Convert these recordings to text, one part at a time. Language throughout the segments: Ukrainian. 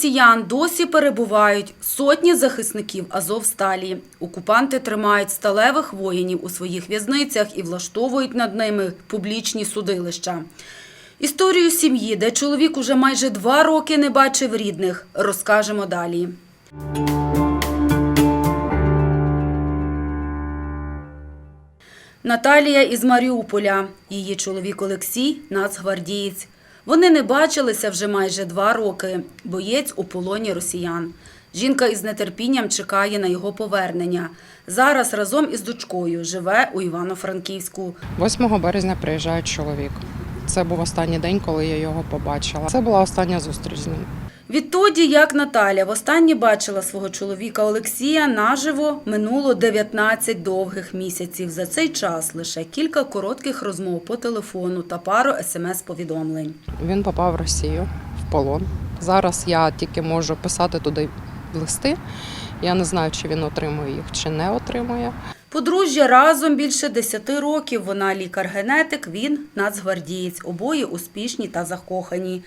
росіян досі перебувають сотні захисників Азовсталі. Окупанти тримають сталевих воїнів у своїх в'язницях і влаштовують над ними публічні судилища. Історію сім'ї, де чоловік уже майже два роки не бачив рідних, розкажемо далі. Наталія із Маріуполя. Її чоловік Олексій – нацгвардієць. Вони не бачилися вже майже два роки. Боєць у полоні росіян. Жінка із нетерпінням чекає на його повернення. Зараз разом із дочкою живе у Івано-Франківську. 8 березня приїжджає чоловік. Це був останній день, коли я його побачила. Це була остання зустріч з ним. Відтоді, як Наталя востаннє бачила свого чоловіка Олексія наживо, минуло 19 довгих місяців. За цей час лише кілька коротких розмов по телефону та пару смс-повідомлень. Він попав в Росію в полон. Зараз я тільки можу писати туди листи. Я не знаю, чи він отримує їх, чи не отримує. Подружжя разом більше 10 років. Вона лікар-генетик, він нацгвардієць. Обоє успішні та закохані.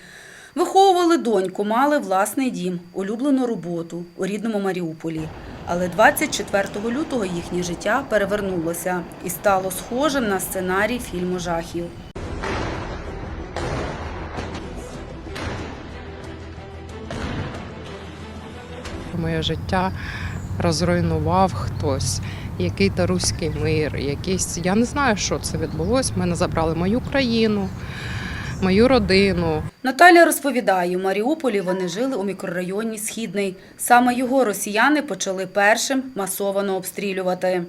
Виховували доньку, мали власний дім, улюблену роботу у рідному Маріуполі. Але 24 лютого їхнє життя перевернулося і стало схожим на сценарій фільму жахів. Моє життя розруйнував хтось. Який-то руський мир, якийсь. Я не знаю, що це відбулося. Мене забрали мою країну, мою родину. Наталя розповідає, у Маріуполі вони жили у мікрорайоні Східний. Саме його росіяни почали першим масово обстрілювати.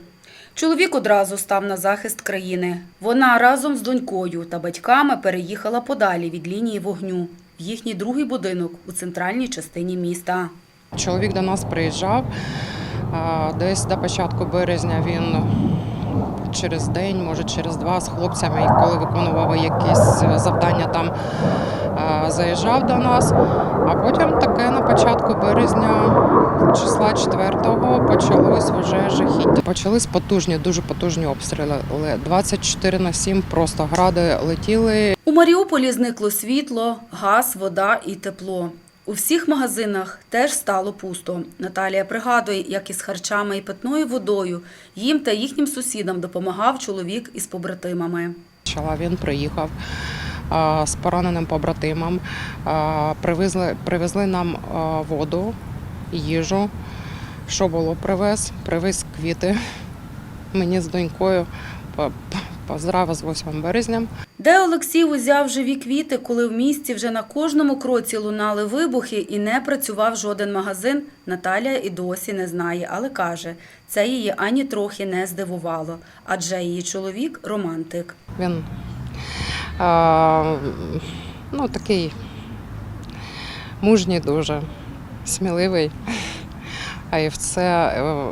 Чоловік одразу став на захист країни. Вона разом з донькою та батьками переїхала подалі від лінії вогню в їхній другий будинок у центральній частині міста. Чоловік до нас приїжджав десь до початку березня. Він через день, може через два, з хлопцями, коли виконував якісь завдання, там заїжджав до нас. А потім таке на початку березня, числа 4-го, почалось вже жахіття. Почались потужні, дуже потужні обстріли. Але 24 на 7 просто гради летіли. У Маріуполі зникло світло, газ, вода і тепло. У всіх магазинах теж стало пусто. Наталія пригадує, як із харчами і питною водою їм та їхнім сусідам допомагав чоловік із побратимами. Він приїхав з пораненим побратимом. Привезли, привезли нам воду, їжу. Що було, привез? Привез квіти. Мені з донькою по- по- з 8 березням. Де Олексій узяв живі квіти, коли в місті вже на кожному кроці лунали вибухи і не працював жоден магазин, Наталя і досі не знає, але каже, це її ані трохи не здивувало, адже її чоловік романтик. Він а, ну, такий мужній дуже, сміливий. А і в, це, е,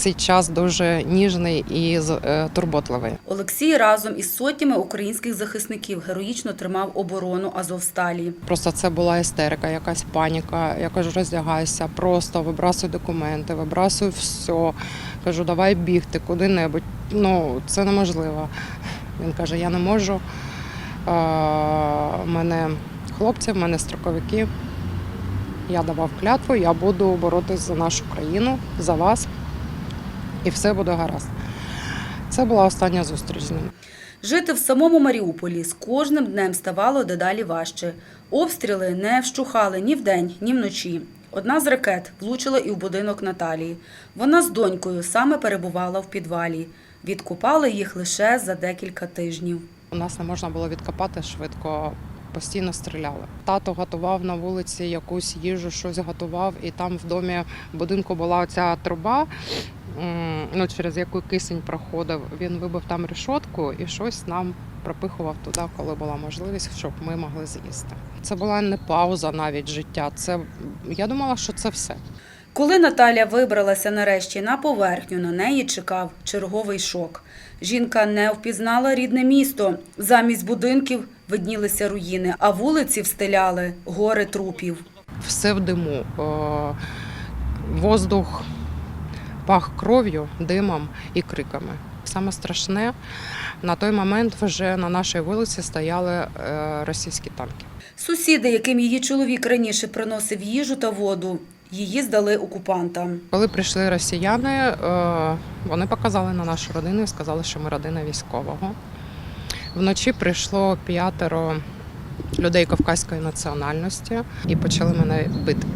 цей час дуже ніжний і е, турботливий. Олексій разом із сотнями українських захисників героїчно тримав оборону Азовсталі. Просто це була істерика, якась паніка. Я кажу, роздягайся, просто вибрасуй документи, вибрасуй все. Кажу, давай бігти куди-небудь. Ну, це неможливо. Він каже, я не можу. У мене хлопці, в мене строковики. Я давав клятву, я буду боротись за нашу країну, за вас, і все буде гаразд. Це була остання зустріч з ним. Жити в самому Маріуполі з кожним днем ставало дедалі важче. Обстріли не вщухали ні вдень, ні вночі. Одна з ракет влучила і в будинок Наталії. Вона з донькою саме перебувала в підвалі. Відкупали їх лише за декілька тижнів. У нас не можна було відкопати швидко, постійно стріляли. Тато готував на вулиці якусь їжу, щось готував, і там в домі в будинку була оця труба, ну, через яку кисень проходив. Він вибив там решотку і щось нам пропихував туди, коли була можливість, щоб ми могли з'їсти. Це була не пауза навіть життя. Це я думала, що це все. Коли Наталя вибралася нарешті на поверхню, на неї чекав черговий шок. Жінка не впізнала рідне місто. Замість будинків виднілися руїни, а вулиці встеляли гори трупів. все в диму. Е, Воздух пах кров'ю, димом і криками. Саме страшне, на той момент вже на нашій вулиці стояли е, російські танки. Сусіди, яким її чоловік раніше приносив їжу та воду, її здали окупантам. Коли прийшли росіяни, е, вони показали на нашу родину і сказали, що ми родина військового. Вночі прийшло п'ятеро людей кавказької національності і почали мене бити.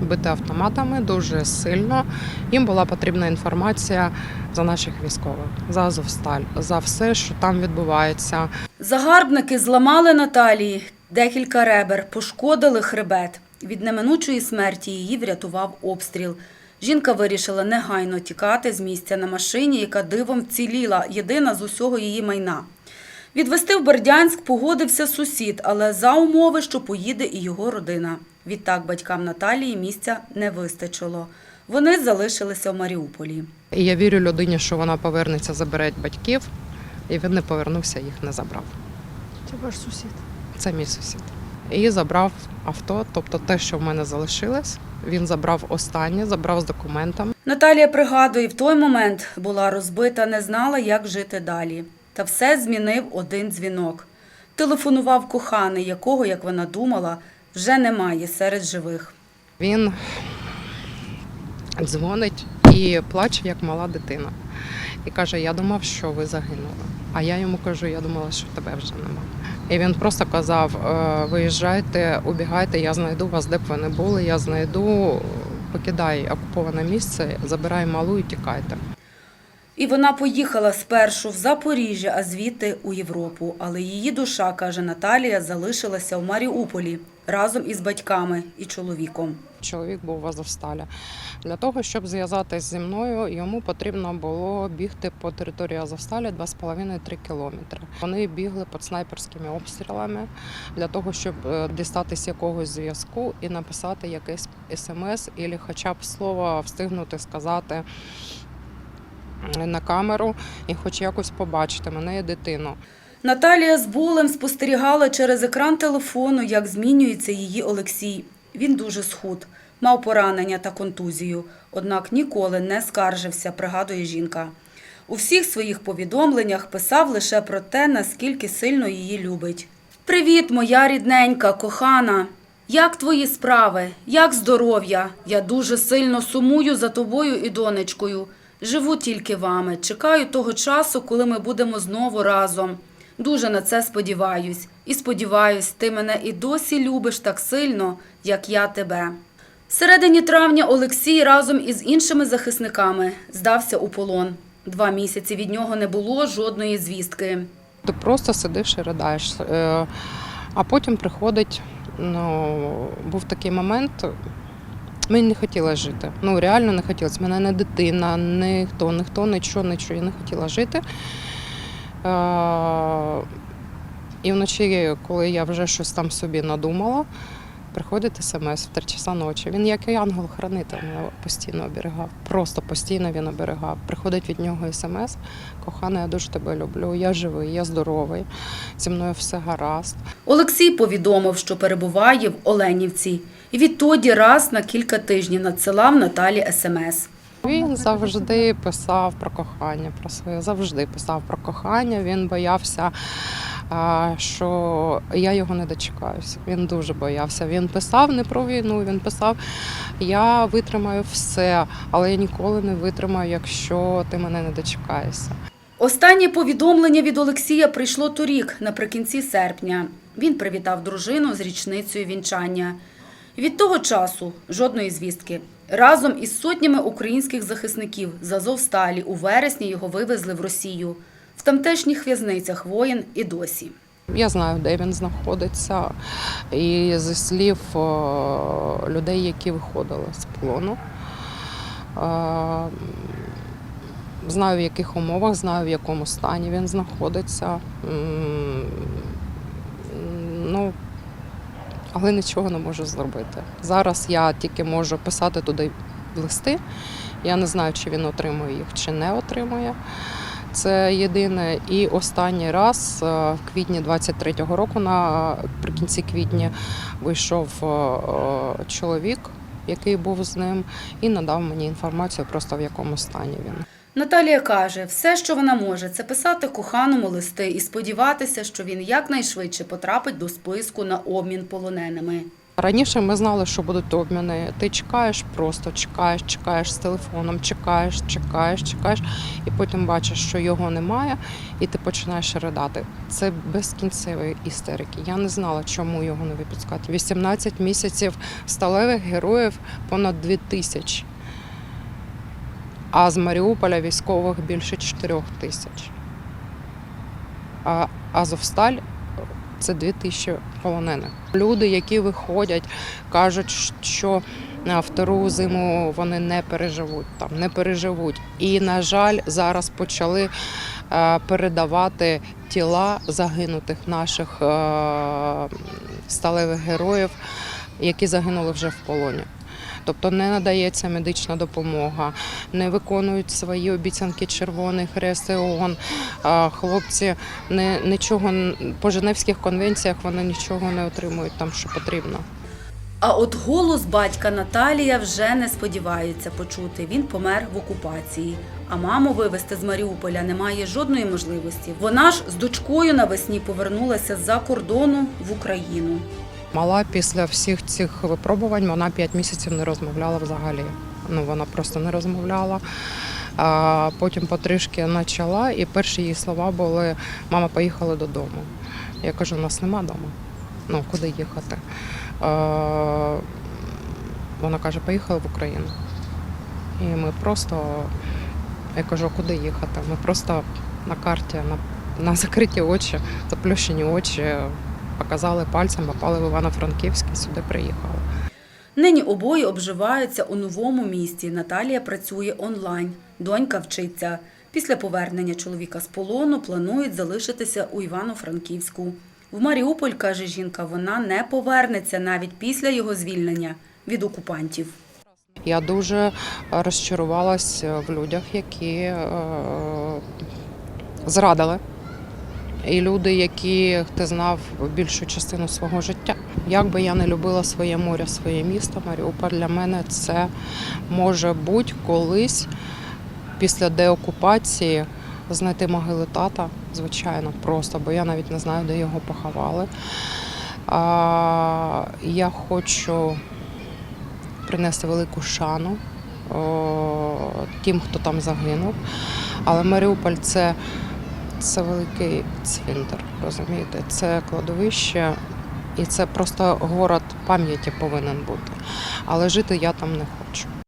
Бити автоматами дуже сильно. Їм була потрібна інформація за наших військових, за Азовсталь, за все, що там відбувається. Загарбники зламали Наталії декілька ребер, пошкодили хребет. Від неминучої смерті її врятував обстріл. Жінка вирішила негайно тікати з місця на машині, яка дивом вціліла, єдина з усього її майна. Відвести в Бердянськ погодився сусід, але за умови, що поїде і його родина. Відтак батькам Наталії місця не вистачило. Вони залишилися в Маріуполі. І я вірю людині, що вона повернеться, забере батьків, і він не повернувся, їх не забрав. Це ваш сусід. Це мій сусід. І забрав авто, тобто те, що в мене залишилось, він забрав останнє, забрав з документами. Наталія пригадує, в той момент була розбита, не знала, як жити далі. Та все змінив один дзвінок. Телефонував коханий, якого, як вона думала, вже немає серед живих. Він дзвонить і плаче, як мала дитина. І каже: Я думав, що ви загинули. А я йому кажу, я думала, що тебе вже нема. І він просто казав: «Е, виїжджайте, убігайте, я знайду вас, де б ви не були, я знайду, покидай окуповане місце, забирай малу і тікайте. І вона поїхала спершу в Запоріжжя, а звідти у Європу. Але її душа, каже Наталія, залишилася в Маріуполі разом із батьками і чоловіком. Чоловік був в Азовсталі. Для того, щоб зв'язатись зі мною, йому потрібно було бігти по території Азовсталі 2,5-3 кілометри. Вони бігли під снайперськими обстрілами для того, щоб е, дістатись якогось зв'язку і написати якийсь смс, або хоча б слово встигнути сказати на камеру і хоч якось побачити мене і дитину. Наталія з болем спостерігала через екран телефону, як змінюється її Олексій. Він дуже схуд, мав поранення та контузію, однак ніколи не скаржився, пригадує жінка. У всіх своїх повідомленнях писав лише про те, наскільки сильно її любить. Привіт, моя рідненька, кохана. Як твої справи? Як здоров'я? Я дуже сильно сумую за тобою і донечкою. Живу тільки вами. Чекаю того часу, коли ми будемо знову разом. Дуже на це сподіваюсь. І сподіваюсь, ти мене і досі любиш так сильно, як я тебе. В Середині травня Олексій разом із іншими захисниками здався у полон. Два місяці від нього не було жодної звістки. Ти просто сидиш і ridaєш. Е, А потім приходить, ну, був такий момент. Мені не хотіла жити. Ну, реально не хотілося. Мене не дитина, ніхто, ніхто, нічого, нічого. Я не хотіла жити. І вночі, коли я вже щось там собі надумала, приходить смс в 3 часа ночі. Він як і ангел-хранитель мене постійно оберігав. Просто постійно він оберігав. Приходить від нього смс. Кохана, я дуже тебе люблю. Я живий, я здоровий. Зі мною все гаразд. Олексій повідомив, що перебуває в Оленівці. І відтоді раз на кілька тижнів надсилав Наталі смс. Він завжди писав про кохання, про своє завжди писав про кохання. Він боявся, що я його не дочекаюся. Він дуже боявся. Він писав не про війну. Він писав: Я витримаю все, але я ніколи не витримаю, якщо ти мене не дочекаєшся. Останнє повідомлення від Олексія прийшло торік, наприкінці серпня. Він привітав дружину з річницею вінчання. Від того часу жодної звістки. Разом із сотнями українських захисників з Азовсталі у вересні його вивезли в Росію. В тамтешніх в'язницях воїн і досі. Я знаю, де він знаходиться, і зі слів людей, які виходили з полону. е, Знаю, в яких умовах, знаю, в якому стані він знаходиться. Ну, але нічого не можу зробити. Зараз я тільки можу писати туди листи. Я не знаю, чи він отримує їх, чи не отримує. Це єдине. І останній раз е, в квітні 23-го року, наприкінці квітня, вийшов е, е, чоловік який був з ним, і надав мені інформацію просто в якому стані він. Наталія каже, все, що вона може, це писати коханому листи і сподіватися, що він якнайшвидше потрапить до списку на обмін полоненими. Раніше ми знали, що будуть обміни. Ти чекаєш, просто чекаєш, чекаєш з телефоном, чекаєш, чекаєш, чекаєш, і потім бачиш, що його немає, і ти починаєш ридати. Це безкінцеві істерики. Я не знала, чому його не випускати. 18 місяців сталевих героїв понад 2 тисячі. А з Маріуполя військових більше 4 тисяч. А Азовсталь це 2 тисячі полонених. Люди, які виходять, кажуть, що на втору зиму вони не переживуть там, не переживуть. І, на жаль, зараз почали е, передавати тіла загинутих наших е, сталевих героїв, які загинули вже в полоні. Тобто не надається медична допомога, не виконують свої обіцянки Червоний Хрест і ООН. Хлопці не, нічого по Женевських конвенціях вони нічого не отримують там, що потрібно. А от голос батька Наталія вже не сподівається почути. Він помер в окупації. А маму вивезти з Маріуполя немає жодної можливості. Вона ж з дочкою навесні повернулася з-за кордону в Україну. Мала після всіх цих випробувань вона 5 місяців не розмовляла взагалі. Ну вона просто не розмовляла. А потім потрішки почала, і перші її слова були: мама, поїхали додому. Я кажу, у нас нема вдома. Ну, куди їхати? А, вона каже, поїхали в Україну. І ми просто, я кажу, куди їхати? Ми просто на карті, на, на закриті очі, заплющені очі, показали пальцем, попали в Івано-Франківськ і сюди приїхали. Нині обоє обживаються у новому місті. Наталія працює онлайн. Донька вчиться. Після повернення чоловіка з полону планують залишитися у Івано-Франківську. В Маріуполь, каже жінка, вона не повернеться навіть після його звільнення від окупантів. Я дуже розчарувалась в людях, які е, зрадили. І люди, яких ти знав більшу частину свого життя. Як би я не любила своє море, своє місто, Маріуполь для мене це може бути колись після деокупації знайти могили тата, звичайно, просто, бо я навіть не знаю, де його поховали. А, я хочу принести велику шану тим, хто там загинув. Але Маріуполь це, це великий цвинтар, розумієте? Це кладовище, і це просто город пам'яті повинен бути. Але жити я там не хочу.